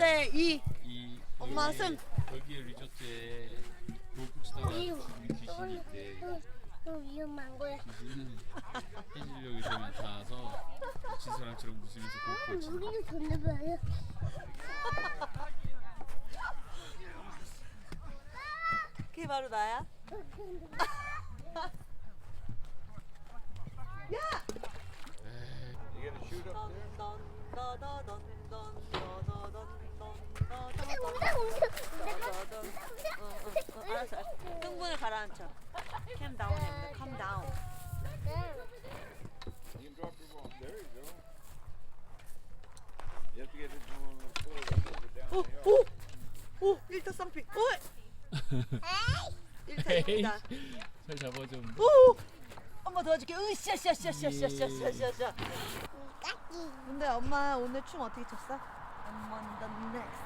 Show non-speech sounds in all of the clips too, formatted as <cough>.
3대 2. 이 엄마 여기- 승. 여기 리조트에 골프 치다가 이유. 귀신이 있대. 좀 위험한 거야. 귀신은 해질녘이 되면 닿아서 미친 사람처럼 웃으면서 골프를 친다. 우리도 던져봐요. 그게 바로 나야? 야! 알았어. 흥분을 가라앉혀. Calm down, 해. Calm down. You can drop your ball. There you go. You have to get it going a little further down 오, the. 오, 오, 일타 쌍피. 오, 일타 입니다. 잘 잡아 좀. 오, 엄마 도와줄게. 으쌰쌰 쌰 쌰 쌰 쌰 쌰 쌰. 근데 엄마 오늘 춤 어떻게 췄어? I'm on the next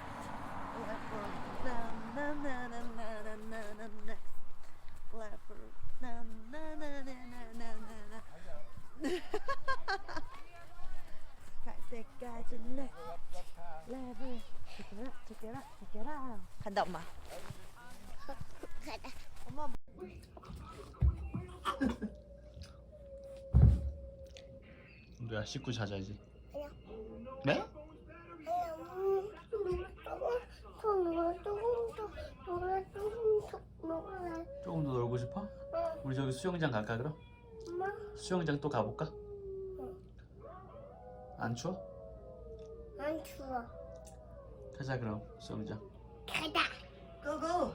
level. 나나나나나 나나나. 나나나나나나나나. 갈 때까지. 간다 엄마. 가자. 엄마. 우리야 씻고 자자 이제. 아니야. 네? 조금 더 놀고 싶어? 우리 저기 수영장 갈까 그럼? 수영장 또 가볼까? 안 추워? 안 추워. 가자 그럼 수영장. 가자. 고고.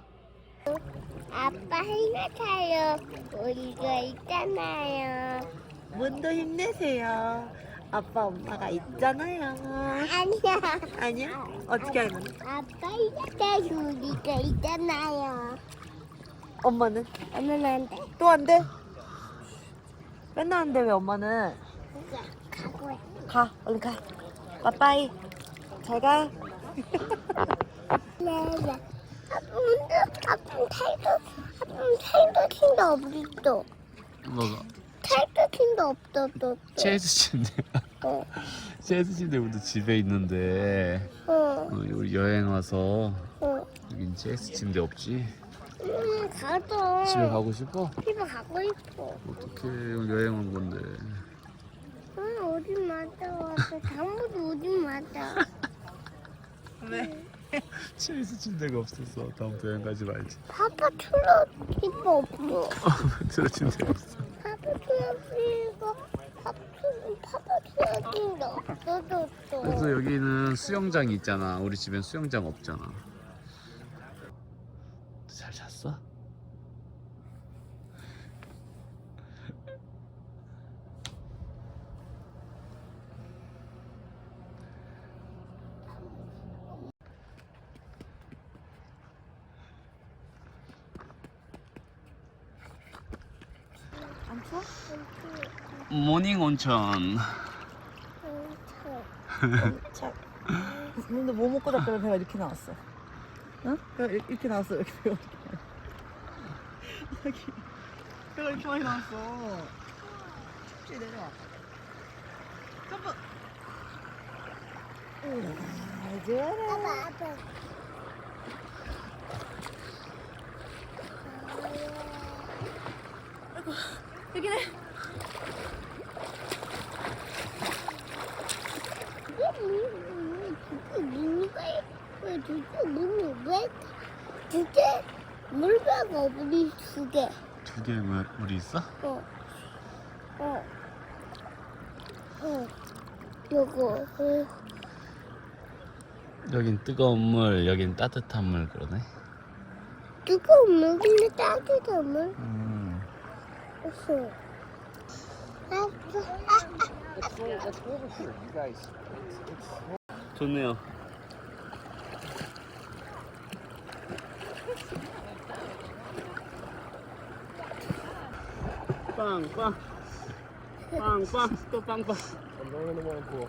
아빠 힘내세요. 우리가 있잖아요. 문도 힘내세요. 아빠 엄마가 있잖아요. 아니야. 아니야? 어떻게 하면? 아빠 힘내세요. 우리가 있잖아요. 엄마는 엄마는 안 돼. 또 안 돼? 맨날 안 돼 왜 엄마는? 가고 해. 가 얼른 가. 빠빠이. 잘 가. 네네. 아빠도 아빠 탈도 아빠 탈도 팀도 없어. 뭐가? 탈도 팀도 없어 또. 체스 침대. 어. 체스 침대부터 집에 있는데 어. 어, 우리 여행 와서 어. 여긴 체스 침대 없지. 음, 가자. 집에 가고 싶어? 집에 가고 싶어. 어떻게 여행 온 건데? 응, 오지 마자. 와서 다음부터 오지 마자. 왜? <laughs> 체스 침대가 없어서 다음부터 여행 가지 말지. 파파 틀어 집어 없어. <laughs> 체스 침대 없어. 파파 틀어 집어 파파 파파 틀어 집어 없어졌어. 그래서 여기는 수영장이 있잖아. 우리 집엔 수영장 없잖아. 추워? 모닝 온천. 차. <laughs> 근데 뭐 먹고 잤더니 배가 이렇게 나왔어. 응? 배가 이- 이렇게 나왔어. 여기 배가 이렇게. <laughs> 여기 배가 이렇게 많이 나왔어. 춥지 내려와. 점프. 우와, 좋아라. 아빠 아빠. 왜 진짜 물배가 우리 두 개. 두 개 물이 있어? 어. 어. 어. 요거. 어. 여긴 뜨거운 물, 여긴 따뜻한 물 그러네. 뜨거운 물 근데 따뜻한 물 음. Sure. Let's go, let's go over here, you guys. It's, it's... 좋네요. 빵빵 빵빵 또 빵빵 I'm going in the one pool.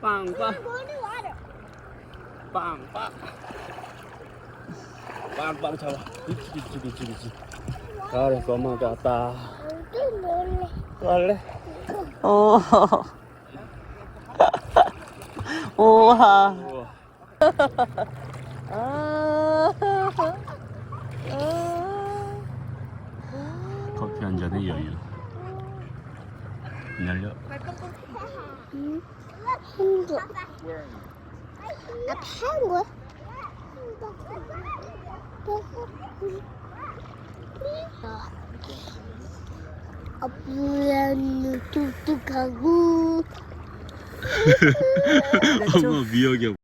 빵빵 빵빵 빵빵 잡아. 미치 미치 미치 미치. 가을은 너무 좋았다. 원래 오. 오하. 커피 한 잔의 여유. 안 열려. 응? 펭귄. 아, 펭귄. 아빠는 뚝뚝하고 어머 미역이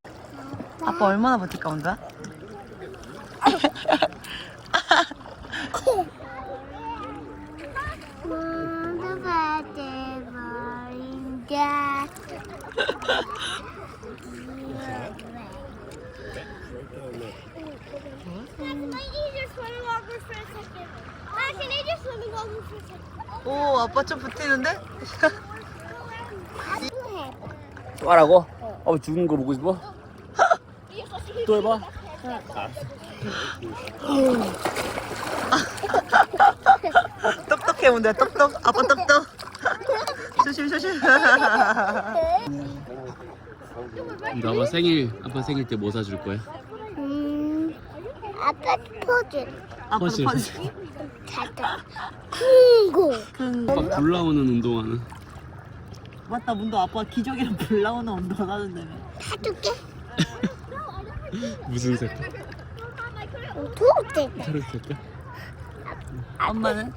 아빠 얼마나 버틸까 온다? 모두 받아버린다. Can I use your swimming goggles for a second? Swimming goggles for a second? 오 아빠 좀? 아프해. 또 하라고? 어 죽은 거 보고 싶어? <laughs> 또 해봐. <laughs> 똑똑해 온다 똑똑 아빠 똑똑 <laughs> 조심 조심 근데 아빠 생일 아빠 생일 때 뭐 사줄 거야? 음, 아빠 포즈. 아빠 퍼즐. 퍼즐 잘다. 큰거. 아빠 불 나오는 운동화는 맞다 문도 아빠 기저귀랑 불 나오는 운동 하는데 사줄게. 무슨 색깔? 도대. 차를 색깔? 엄마는?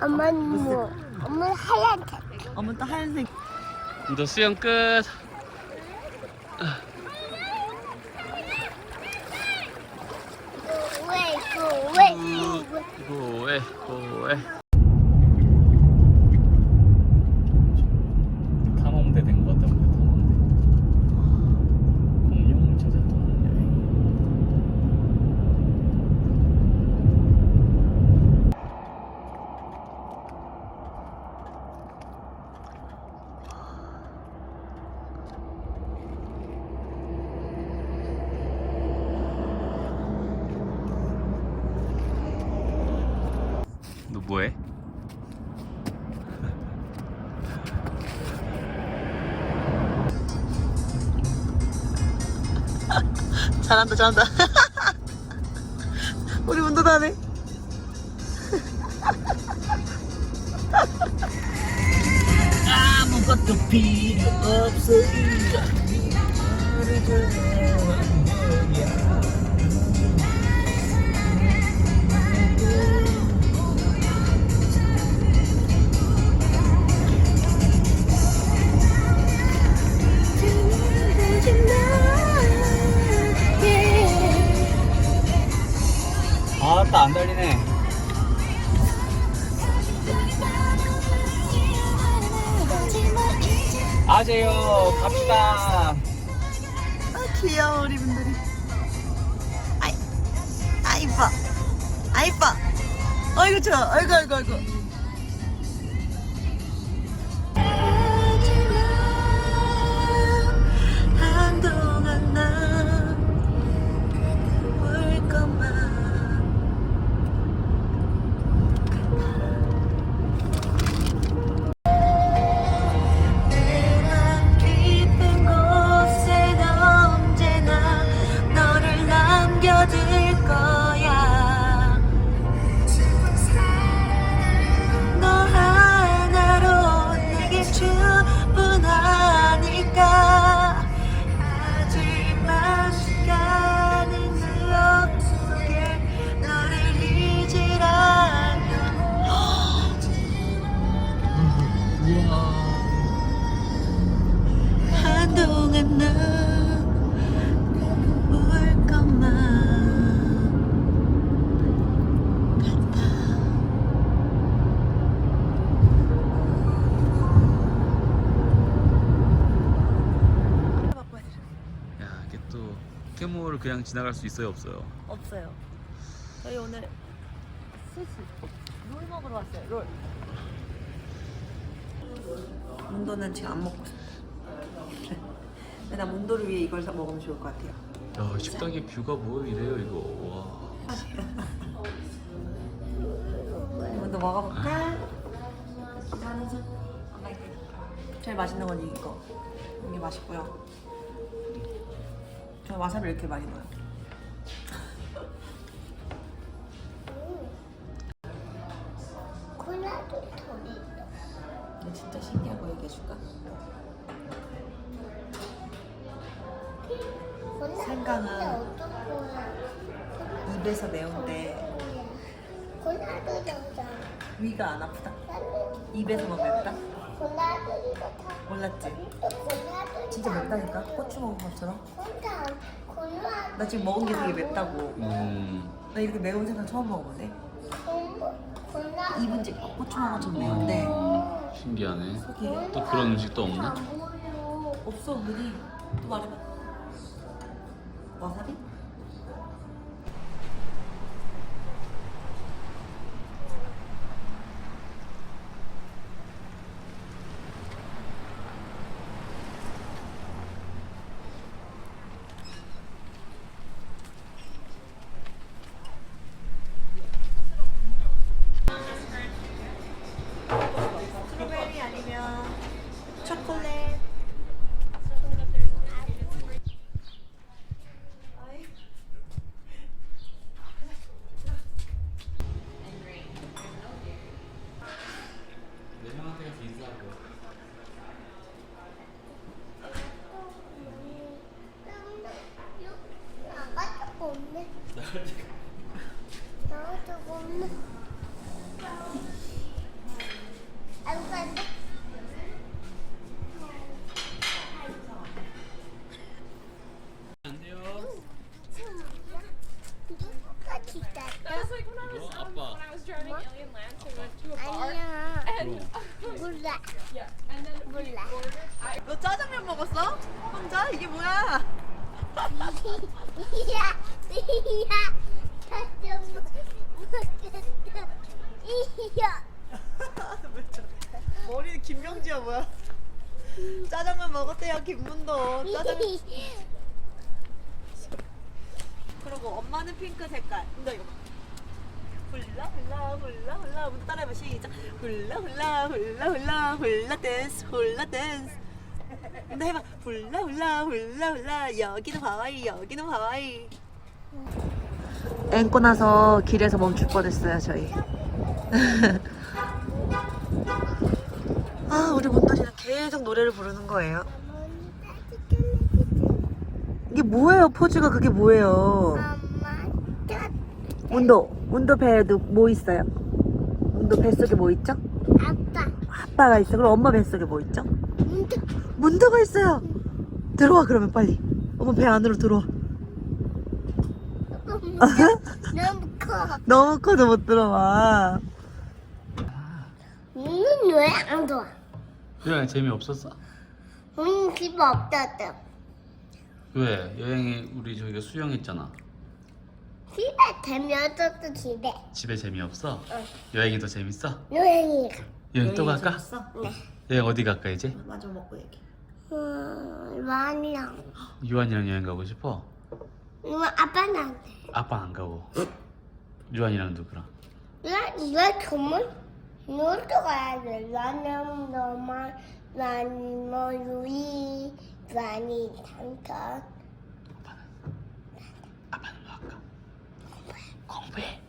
엄마는 뭐? 엄마는 하얀색. 엄마는 또 하얀색 너 수영 끝. 왜, 왜, 왜? 고해 고해. 탐험대 된 것 같다 근데 탐험대. 공룡을 찾아 떠나는 여행. 너 뭐해? 잘한다 잘한다. <laughs> 우리 문도 다네. 아무것도 필요 없어 아재요. 갑시다. 아 귀여워 우리 분들이. 아이 아 이뻐 아 이뻐 아이고 좋아. 아이고 아이고 아이고 야 이게 또 포켓몬을 그냥 지나갈 수 있어요 없어요? 없어요. 저희 오늘 스시 롤 먹으러 왔어요. 롤. 문도는 지금 안 먹고 싶어. <laughs> 근데 나 문도를 위해 이걸 사 먹으면 좋을 것 같아요. 야 식당의 뷰가 뭐 이래요 이거. 와. <laughs> 문도 먹어볼까? 제일 맛있는 건 이거. 이게 맛있고요. 저 와사비 이렇게 많이 넣어요. 콜라도 더 있어. 진짜 신기한 거 얘기해 줄까? 생강은? 입에서 매운데 콜라도 넣자. 위가 안 아프다. 입에서만 맵다? 몰랐지? 진짜 맵다니까? 고추 먹은 것처럼? 나 지금 먹은 게 되게 맵다고. 음. 나 이렇게 매운 생선 처음 먹어보네. 입은 지금 고추 먹은 것처럼 매운데 신기하네. 속이 또 그런 음식도 없나? 없어 은근히. 또 말해봐. 와사비? 스트로베리 아니면 초콜릿. 내 형한테 가서 인사하고. 나가지고 없네. 나가지고 없네. 안 간다. 안 돼요. 누가 기다려? That's like when I was 너 um, 아빠. when I was driving Alien Land, so we went to a bar. 아니야. 몰라. 너 짜장면 먹었어? 혼자? 이게 뭐야? 이야, 이야. 다시 한번 먹겠다. 이야. 머리는 김명지야 뭐야? 짜장면 먹었대요 김문도 짜장면 그리고 엄마는 핑크 색깔 근데 이거 봐. 훌라 훌라 훌라 훌라. 따라해봐. 시작. 훌라 훌라 훌라 훌라 훌라 댄스 훌라 댄스. 근데 해봐. 훌라 훌라 훌라 훌라. 여기는 하와이 여기는 하와이. 앵꼬 나서 길에서 멈출 뻔했어요 저희. <laughs> 아 우리 문돌이는 계속 노래를 부르는 거예요. 이게 뭐예요? 포즈가 그게 뭐예요? 엄마, 짜, 문도 문도 배에도 뭐 있어요 문도 뱃속에 뭐 있죠 아빠, 아빠가 있어 그럼 엄마 뱃속에 뭐 있죠 문득, 문도가 있어요 들어와 그러면 빨리 엄마 배 안으로 들어와 <laughs> 너무 커. 너무 커서 못 들어와 눈은 왜 안 좋아? 유랑이 재미없었어? 응, 집 없었어. 왜? 여행에 우리 저기가 수영했잖아. 집에 재미없었어, 집에. 집에 재미없어? 응. 여행이 더 재밌어? 여행이 가. 여행 또 갈까? 네. 여행 어디 갈까 이제? 마저 먹고 얘기 음, 많이랑. 유한이랑 여행 가고 싶어? 이거 아빠는 안 돼. 아빠 안 가고. 유한이랑 누구랑? 왜, 왜 정말? 놀러 가야 돼. 나는 너만, 난 뭐, 유이, 많이 잠깐. Con.